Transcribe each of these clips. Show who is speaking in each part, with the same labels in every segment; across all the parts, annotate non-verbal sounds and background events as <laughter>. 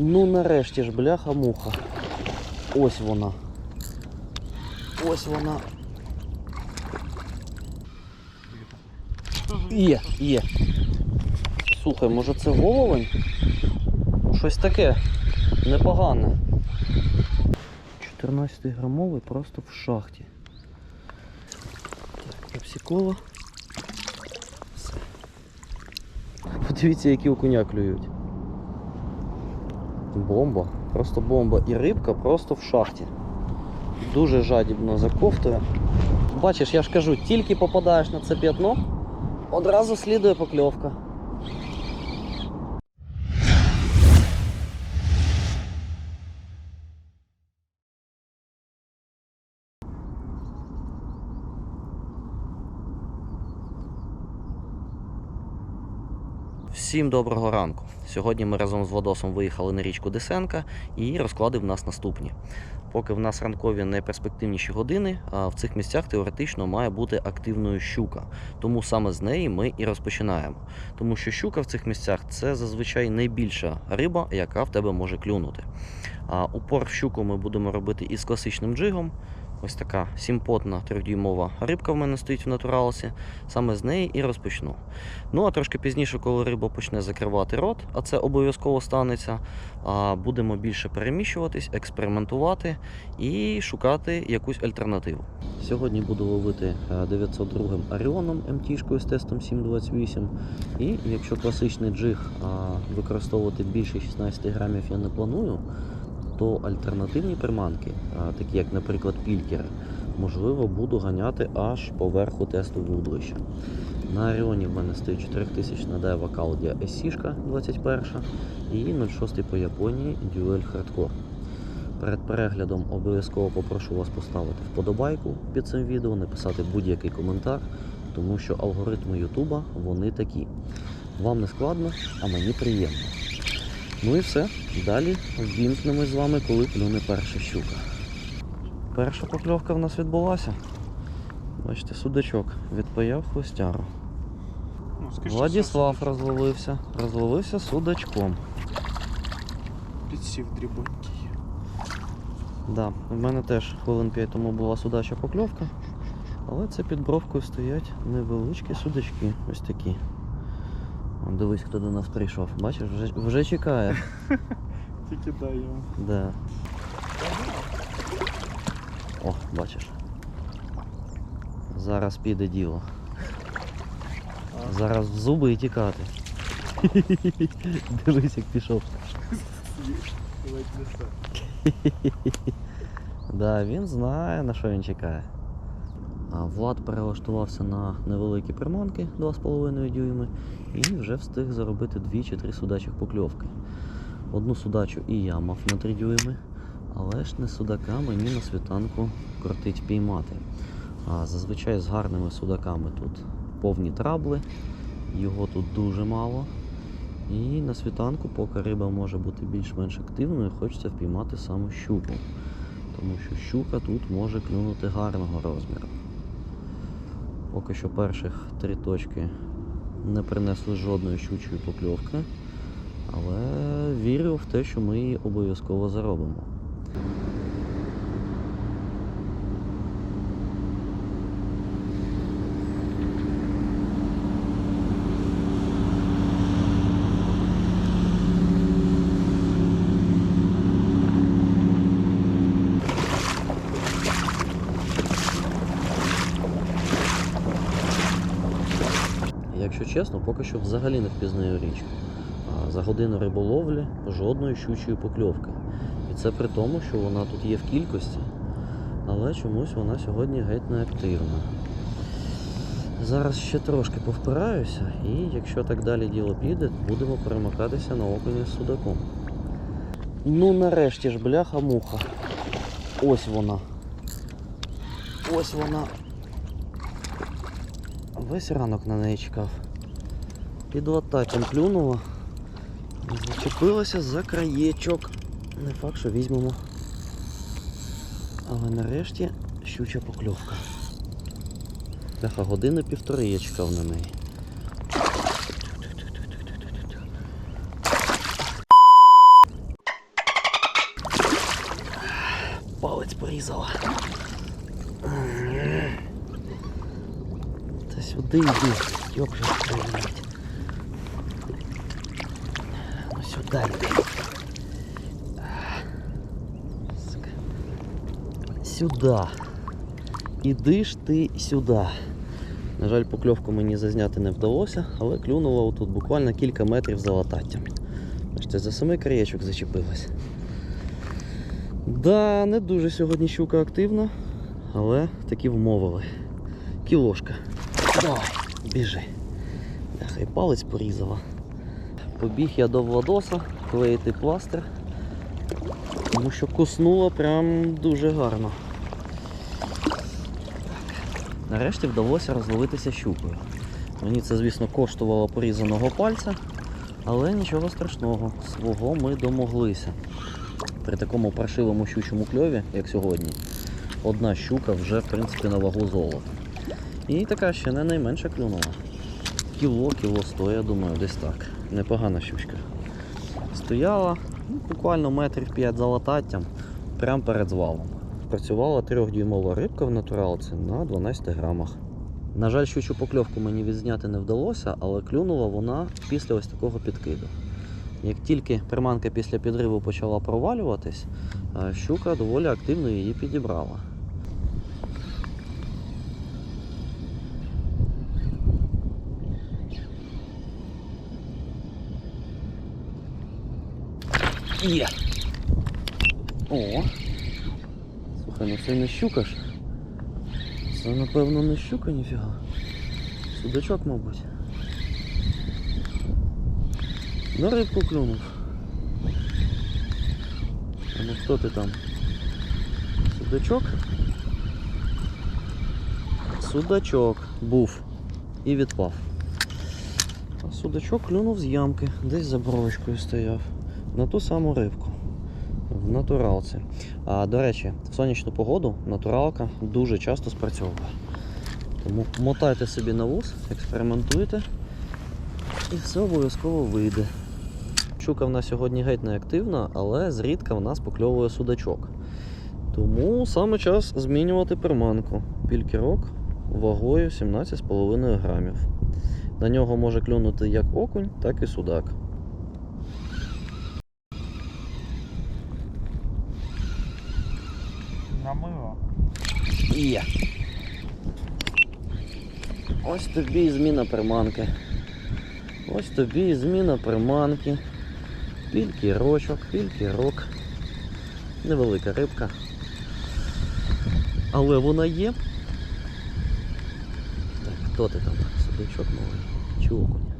Speaker 1: Ну нарешті ж, бляха-муха. Ось вона. Ось вона. Є, є. Слухай, може це головень? Щось таке непогане. 14 грамовий просто в шахті. Так, пепсикола. Все. Подивіться, які окуня клюють. Бомба, просто бомба. І рибка просто в шахті. Дуже жадібно заковтує. Бачиш, я ж кажу, тільки попадаєш на це п'ятно, одразу слідує покльовка. Всім доброго ранку. Сьогодні ми разом з Владосом виїхали на річку Десенка і розклади в нас наступні. Поки в нас ранкові найперспективніші години, в цих місцях теоретично має бути активною щука. Тому саме з неї ми і розпочинаємо. Тому що щука в цих місцях це зазвичай найбільша риба, яка в тебе може клюнути. Упор в щуку ми будемо робити із класичним джигом. Ось така сімпотна трьохдюймова рибка в мене стоїть в натуралці. Саме з неї і розпочну. Ну а трошки пізніше, коли риба почне закривати рот, а це обов'язково станеться, будемо більше переміщуватись, експериментувати і шукати якусь альтернативу. Сьогодні буду ловити е, 902 Оріоном МТ-шкою з тестом 728. І якщо класичний джиг використовувати більше 16 грамів я не планую, то альтернативні приманки, такі як, наприклад, пількери, можливо, буду ганяти аж поверху тесту вудлища. На Оріоні в мене стоїть 4000 Daiwa Caldia SC 21 і 0,6 по Японії Duel Hardcore. Перед переглядом обов'язково попрошу вас поставити вподобайку під цим відео, написати будь-який коментар, тому що алгоритми Ютуба вони такі. Вам не складно, а мені приємно. Ну і все. Далі ввімкнемось з вами, коли клюне перша щука. Перша покльовка в нас відбулася. Бачите, судачок відпаяв хвостяру.
Speaker 2: Ну,
Speaker 1: Владіслав розловився. Розловився судачком.
Speaker 2: Підсів дрібонький.
Speaker 1: Да, в мене теж хвилин 5 тому була судача покльовка. Але це під бровкою стоять невеличкі судачки. Ось такі. Дивись, хто до нас прийшов. Бачиш, вже, вже чекає. <laughs>
Speaker 2: Тільки дай йому.
Speaker 1: Да. О, бачиш. Зараз піде діло. Зараз в зуби і тікати. <laughs> Дивись, як пішов.
Speaker 2: Все. <laughs>
Speaker 1: Да, він знає, на що він чекає. Влад перелаштувався на невеликі приманки 2,5 дюйми і вже встиг заробити дві чи три судачих покльовки. Одну судачу і я мав на 3 дюйми, але ж не судака мені на світанку кортить піймати. А зазвичай з гарними судаками тут повні трабли, його тут дуже мало. І на світанку, поки риба може бути більш-менш активною, хочеться впіймати саме щуку. Тому що щука тут може клюнути гарного розміру. Поки що перших три точки не принесли жодної щучої покльовки, але вірю в те, що ми її обов'язково заробимо. Якщо чесно, поки що взагалі не впізнаю річку. За годину риболовлі жодної щучої покльовки. І це при тому, що вона тут є в кількості, але чомусь вона сьогодні геть не активна. Зараз ще трошки повпираюся, і якщо так далі діло піде, будемо перемикатися на окуня з судаком. Ну нарешті ж, бляха-муха. Ось вона. Ось вона. Весь ранок на неї чекав під латачем клюнуло. Зачепилося за краєчок. Не факт, що візьмемо. Але нарешті щуча покльовка. Бляха, години півтори я чекав на неї. Палець порізала. Та сюди йди, йопши, блядь. Сюди йди. Іди ж ти сюди. На жаль, покльовку мені зазняти не вдалося, але клюнуло отут буквально кілька метрів за лататтям. Бачите, за самий краєчок зачепилась. Да, не дуже сьогодні щука активна, але таки вмовили. Кілошка. Давай, біжи. Нехай палець порізала. Побіг я до Владоса клеїти пластир, тому що куснуло прям дуже гарно. Нарешті вдалося розловитися щукою. Мені це, звісно, коштувало порізаного пальця, але нічого страшного, свого ми домоглися. При такому паршивому щучому кльові, як сьогодні, одна щука вже в принципі на вагу золота. І така ще не найменша клюнула. Кіло, кіло сто, я думаю, десь так. Непогана щучка. Стояла ну, буквально метрів 5 за лататтям, прямо перед звалом. Працювала трьохдюймова рибка в натуралці на 12 грамах. На жаль, щучу покльовку мені відзняти не вдалося, але клюнула вона після ось такого підкиду. Як тільки приманка після підриву почала провалюватись, е, щука доволі активно її підібрала. Є! О! Слухай, ну це не щука ж. Це напевно не щука, ніфіга. Судачок, мабуть. На рибку клюнув. А ну хто ти там? Судачок? Судачок був і відпав. А судачок клюнув з ямки, десь за бровочкою стояв. На ту саму рибку. В натуралці. А до речі, в сонячну погоду натуралка дуже часто спрацьовує. Тому мотайте собі на вуз, експериментуйте і все обов'язково вийде. Щука в нас сьогодні геть не активна, але зрідка в нас покльовує судачок. Тому саме час змінювати приманку. Пількірок вагою 17,5 грамів. На нього може клюнути як окунь, так і судак.
Speaker 2: Намило.
Speaker 1: Є. Ось тобі і зміна приманки. Ось тобі і зміна приманки. Пількірочок, пількірок. Невелика рибка. Але вона є. Так, хто ти там? Судачок малий. Чи окунь?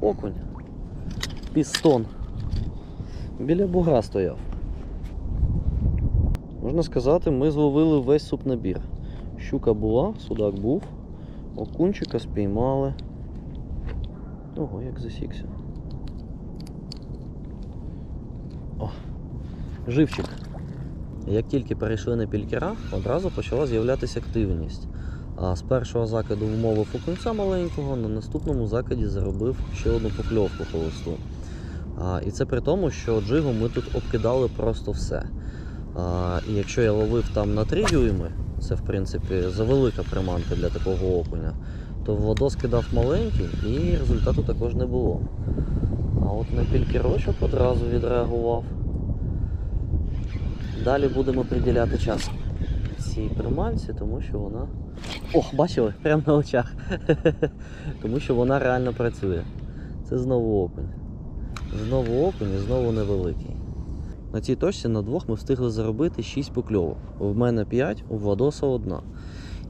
Speaker 1: Окунь. Пістон. Біля бугра стояв. Можна сказати, ми зловили весь супнабір. Щука була, судак був, окунчика спіймали. Ого, як засікся. О, живчик. Як тільки перейшли на пількера, одразу почала з'являтися активність. А з першого закиду вмовив окунця маленького, на наступному закиді заробив ще одну покльовку по. А, і це при тому, що джигом ми тут обкидали просто все. А, і якщо я ловив там на 3 дюйми, це в принципі завелика приманка для такого окуня, то Владос кидав маленький і результату також не було. А от на пількірочок одразу відреагував. Далі будемо приділяти час цій приманці, тому що вона. Ох, бачили? Прямо на очах. <laughs> тому що вона реально працює. Це знову окунь. Знову окунь і знову невеликий. На цій точці на двох ми встигли заробити 6 покльовок. В мене 5, у Владоса одна.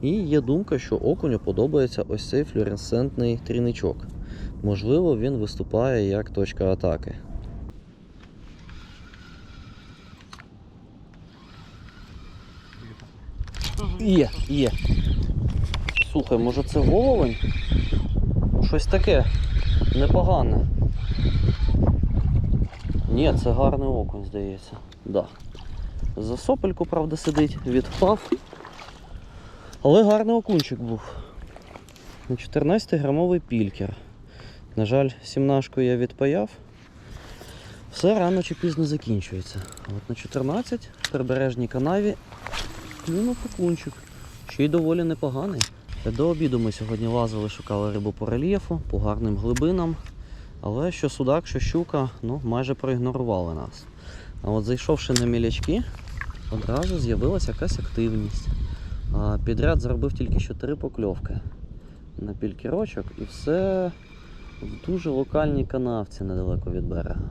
Speaker 1: І є думка, що окуню подобається ось цей флюоресцентний трійничок. Можливо, він виступає як точка атаки. Є, є. Слухай, може це головень? Щось таке непогане. Ні, це гарний окунь, здається. Да. За сопельку, правда, сидить, відпав. Але гарний окунчик був. На 14-грамовий пількер. На жаль, сімнашку я відпаяв. Все рано чи пізно закінчується. От на 14 в прибережній канаві клюнув окунчик. Ще й доволі непоганий. До обіду ми сьогодні лазили, шукали рибу по рельєфу, по гарним глибинам. Але що судак, що щука, ну, майже проігнорували нас. А от зайшовши на мілячки, одразу з'явилася якась активність. А, Підряд зробив тільки що три покльовки на пількірочок і все в дуже локальній канавці недалеко від берега.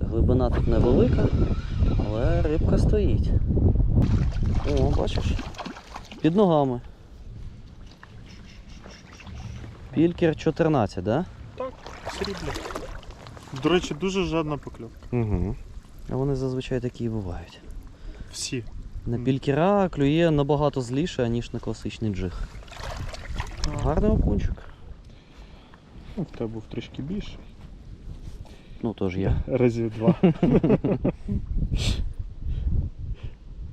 Speaker 1: Глибина тут невелика, але рибка стоїть. О, бачиш? Під ногами. Пількер 14, да?
Speaker 2: Так, срібло. До речі, дуже жадна покльовка.
Speaker 1: Угу. А вони зазвичай такі і бувають.
Speaker 2: Всі.
Speaker 1: На пількера клює набагато зліше, ніж на класичний джиг. Гарний окунчик.
Speaker 2: Ну, в тебе був трішки більший.
Speaker 1: Ну, тож я. <laughs>
Speaker 2: Разів два. <laughs>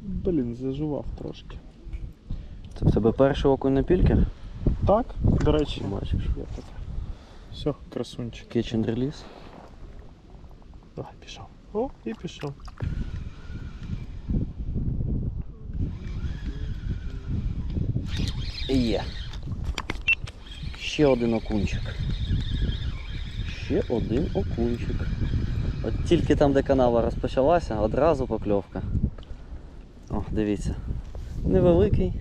Speaker 2: Блін, зажував трошки.
Speaker 1: Це в тебе перший окунь на пількер?
Speaker 2: Так, до речі,
Speaker 1: Бачиш.
Speaker 2: я так. Все, красунчик.
Speaker 1: Catch and release.
Speaker 2: Давай, пішов. О, і пішов.
Speaker 1: Є. Ще один окунчик. Ще один окунчик. От тільки там, де канава розпочалася, одразу покльовка. О, дивіться. Невеликий,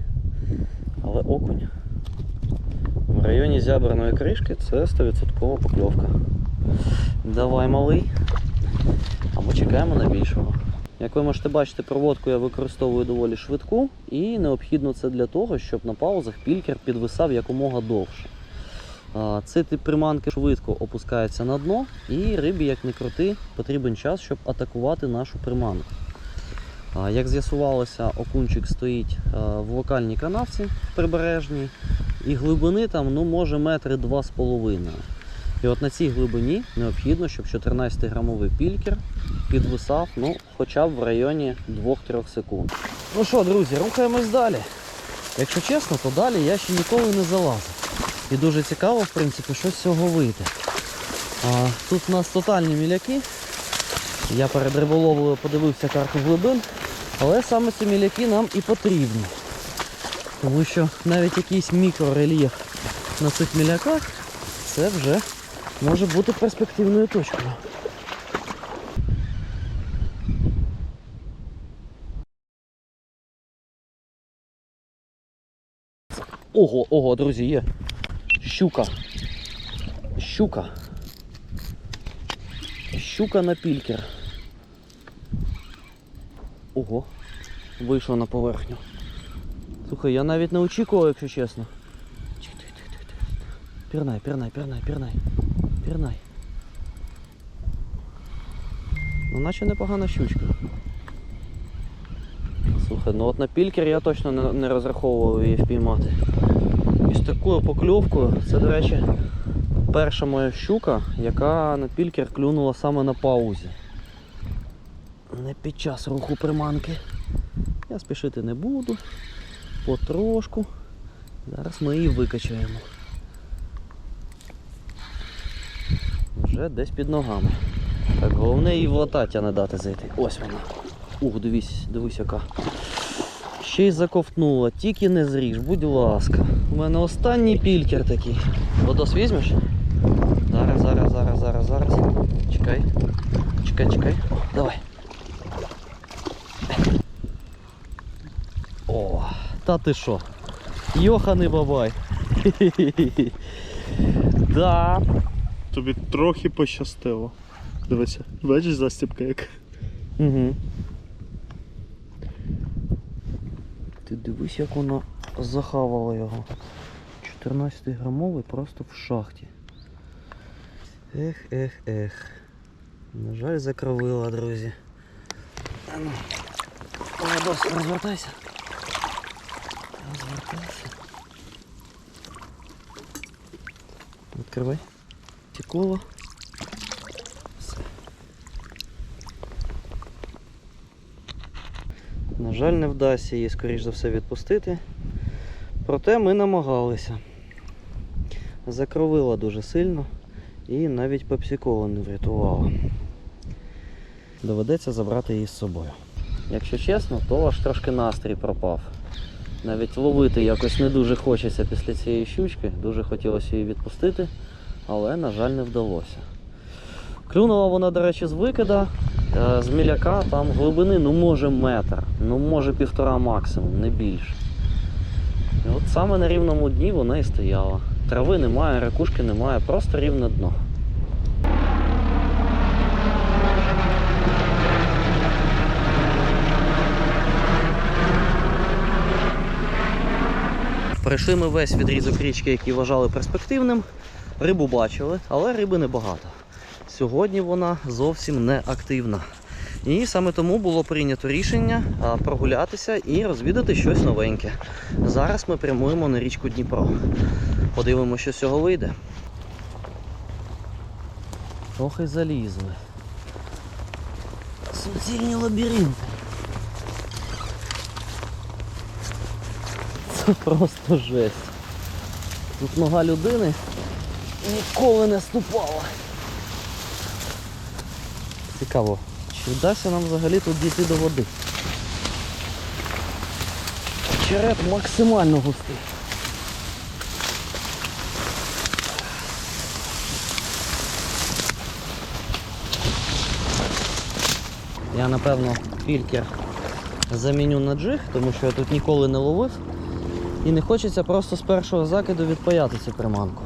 Speaker 1: але окунь. В районі зябраної кришки це 100% покльовка. Давай, малий. Або чекаємо на більшого. Як ви можете бачити, проводку я використовую доволі швидку, і необхідно це для того, щоб на паузах пількер підвисав якомога довше. Цей тип приманки швидко опускається на дно, і рибі, як не крути, потрібен час, щоб атакувати нашу приманку. Як з'ясувалося, окунчик стоїть в локальній канавці прибережній, і глибини там ну, може метри два з половиною. І от на цій глибині необхідно, щоб 14-грамовий пількер підвисав ну, хоча б в районі 2-3 секунд. Ну що, друзі, рухаємось далі. Якщо чесно, то далі я ще ніколи не залазив. І дуже цікаво, в принципі, що з цього вийде. А, тут у нас тотальні міляки. Я перед риболовлею подивився карту глибин, але саме ці міляки нам і потрібні. Тому що навіть якийсь мікрорельєф на цих міляках це вже може бути перспективною точкою. Ого, ого, друзі, є. Щука. Щука. Щука на пількер. Ого. Вийшла на поверхню. Слухай, я навіть не очікував, якщо чесно. Пірнай, пірнай, пірнай, пірнай. Пірнай. Ну, наче непогана щучка. Слухай, ну от на пількер я точно не, не розраховував її впіймати. І з такою покльовкою, це, до речі, перша моя щука, яка на пількер клюнула саме на паузі. Не під час руху приманки. Я спішити не буду. Потрошку. Зараз ми її викачаємо. Вже десь під ногами. Так, головне її в латаття не дати зайти. Ось вона. Ух, дивись, дивись яка. Ще й заковтнула, тільки не зріж, будь ласка. У мене останній пількер такий. Водос візьмеш? Зараз, зараз, зараз, зараз, зараз. Чекай. Чекай, чекай. Давай. О, та ти що? Йоханий бабай. <laughs> Да.
Speaker 2: Тобі трохи пощастило. Дивися, бачиш застібка як?
Speaker 1: Угу. Ти дивись, як вона захавала його. 14 грамовий просто в шахті. Ех, ех, ех. На жаль, закровила, друзі. Ну, розвертайся. Розвертайся. Відкривай. Тіколо. Все. На жаль, не вдасться її, скоріш за все, відпустити. Проте ми намагалися. Закровила дуже сильно і навіть пепсикола не врятувала. Доведеться забрати її з собою. Якщо чесно, то аж трошки настрій пропав. Навіть ловити якось не дуже хочеться після цієї щучки. Дуже хотілося її відпустити, але, на жаль, не вдалося. Клюнула вона, до речі, з викида, е, з міляка там глибини, ну може метр, ну може півтора максимум, не більше. І от саме на рівному дні вона і стояла. Трави немає, ракушки немає, просто рівне дно. Пройшли ми весь відрізок річки, який вважали перспективним. Рибу бачили, але риби небагато. Сьогодні вона зовсім не активна. І саме тому було прийнято рішення прогулятися і розвідати щось новеньке. Зараз ми прямуємо на річку Дніпро. Подивимося, що з цього вийде. Трохи залізли. Суцільні лабіринти. Це <laughs> просто жесть. Тут нога людини ніколи не ступала. Цікаво, чи вдасться нам взагалі тут дійти до води? Череп максимально густий. Я напевно фільтр заміню на джиг, тому що я тут ніколи не ловив. І не хочеться просто з першого закиду відпаяти цю приманку.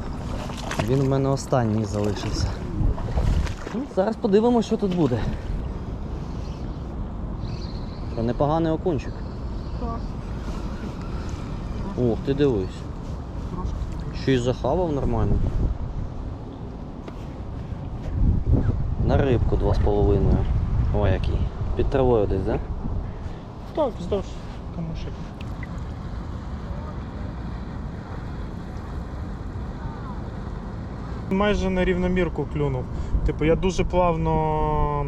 Speaker 1: Він в мене останній залишився. Ну, зараз подивимося, що тут буде. Що, непоганий окунчик.
Speaker 2: Так.
Speaker 1: Ох, ти дивись. Ще й захавав нормально. На рибку 2,5. Ой, який. Під травою десь, да?
Speaker 2: Так, вздовж камушек. Майже на рівномірку клюнув. Типу, я дуже плавно.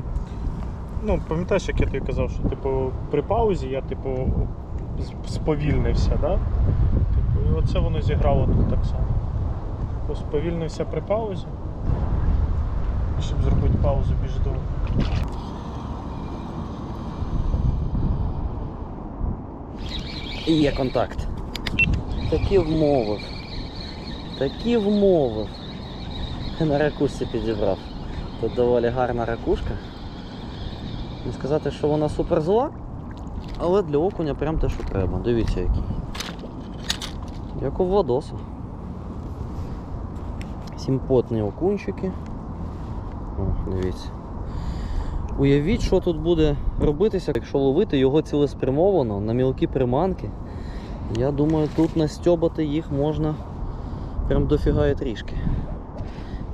Speaker 2: Ну, пам'ятаєш, як я тобі казав, що типу, при паузі я типу сповільнився, да? Типу, і оце воно зіграло тут так само. Типу, сповільнився при паузі. Щоб зробити паузу більш довго.
Speaker 1: І є контакт. Такі вмовив. Такі вмовив. <laughs> На ракушці підібрав. Тут доволі гарна ракушка. Не сказати, що вона супер зла, але для окуня прям те, що треба. Дивіться який. Як у Владоса. Сімпотні окунчики. О, дивіться. Уявіть, що тут буде робитися, якщо ловити його цілеспрямовано на мілкі приманки. Я думаю, тут настьобати їх можна прям дофіга і трішки.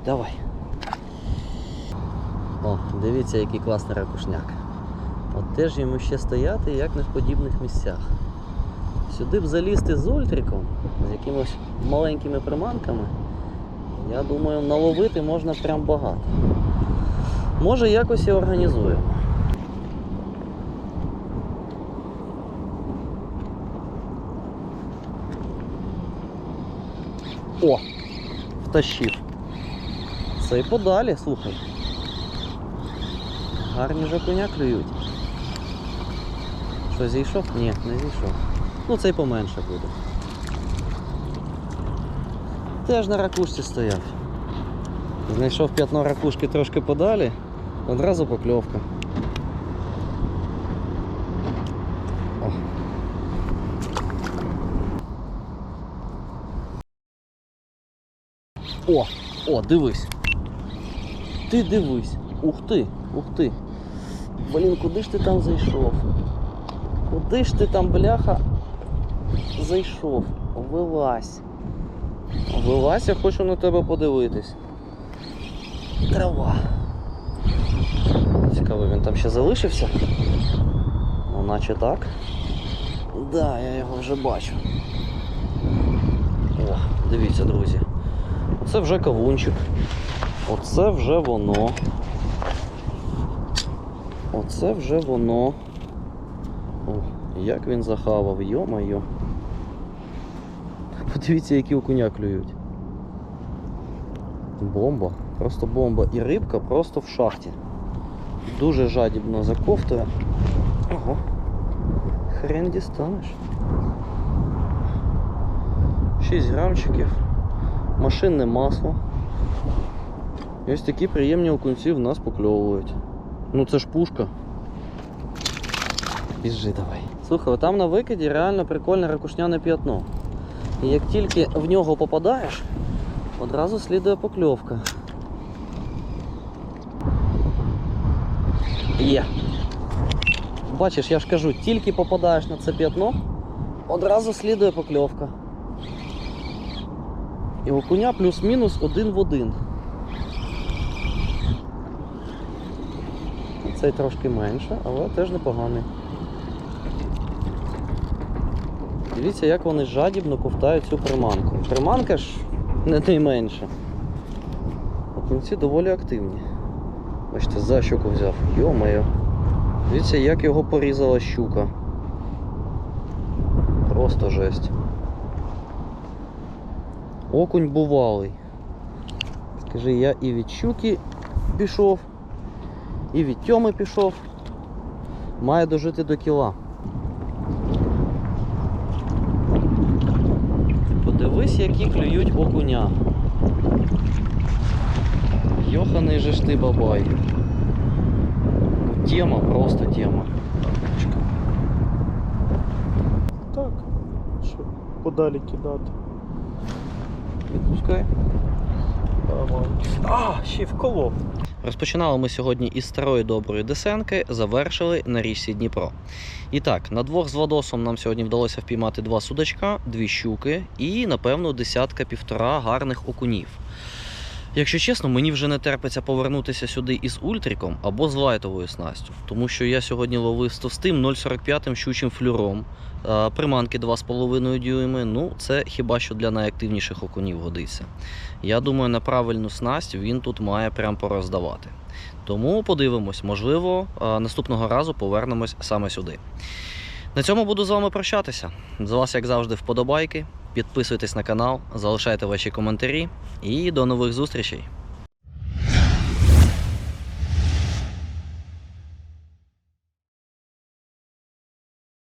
Speaker 1: Давай. О, дивіться, який класний ракушняк. От теж йому ще стояти, як не в подібних місцях. Сюди б залізти з ультриком, з якимось маленькими приманками. Я думаю, наловити можна прям багато. Може якось і організуємо. О! Втащив. Це і подалі, слухай. Гарні же коня клюють. Що, зійшов? Ні, не зійшов. Ну цей поменше буде. Теж на ракушці стояв. Знайшов п'ятно ракушки трошки подалі, одразу покльовка. О. О, о, дивись. Ти дивись. Ух ти, ух ти. Блін, куди ж ти там зайшов? Куди ж ти там, бляха, зайшов? Вилазь. Вилазь, я хочу на тебе подивитись. Трава. Цікаво, він там ще залишився? Ну, наче так. Да, я його вже бачу. О, дивіться, друзі. Оце вже кавунчик. Оце вже воно. Оце вже воно. О, як він захавав, йо-майо. Подивіться, які окуня клюють. Бомба, просто бомба. І рибка просто в шахті. Дуже жадібно заковтує. Ого. Хрен дістанеш. 6 грамчиків, машинне масло. І ось такі приємні окунці в нас покльовують. Ну це ж пушка. Біжи давай. Слухай, там на викиді реально прикольне ракушняне п'ятно. І як тільки в нього попадаєш, одразу слідує покльовка. Є. Бачиш, я ж кажу, тільки попадаєш на це п'ятно, одразу слідує покльовка. І окуня плюс-мінус один в один. Цей трошки менше, але теж непоганий. Дивіться, як вони жадібно ковтають цю приманку. Приманка ж не найменша. Окунці доволі активні. Бачите, за щуку взяв. Йо-моє. Дивіться, як його порізала щука. Просто жесть. Окунь бувалий. Скажи, я і від щуки пішов, і від тьоми пішов. Має дожити до кіла. Подивись, які клюють окуня. Йоханий же ж ти бабай. Ну, Тема, просто тема.
Speaker 2: Так. Що подалі кидати.
Speaker 1: Відпускай.
Speaker 2: А, ще вколов.
Speaker 1: Розпочинали ми сьогодні із старої доброї десенки, завершили на річці Дніпро. І так, на двох з Владосом нам сьогодні вдалося впіймати два судачка, дві щуки і, напевно, десятка-півтора гарних окунів. Якщо чесно, мені вже не терпиться повернутися сюди із ультриком або з лайтовою снастю, тому що я сьогодні ловив з товстим 0,45 щучим флюром, приманки 2,5 дюйми. Ну, це хіба що для найактивніших окунів годиться. Я думаю, на правильну снасть він тут має прям пороздавати. Тому подивимось, можливо, наступного разу повернемось саме сюди. На цьому буду з вами прощатися. З вас, як завжди, вподобайки. Підписуйтесь на канал, залишайте ваші коментарі і до нових зустрічей.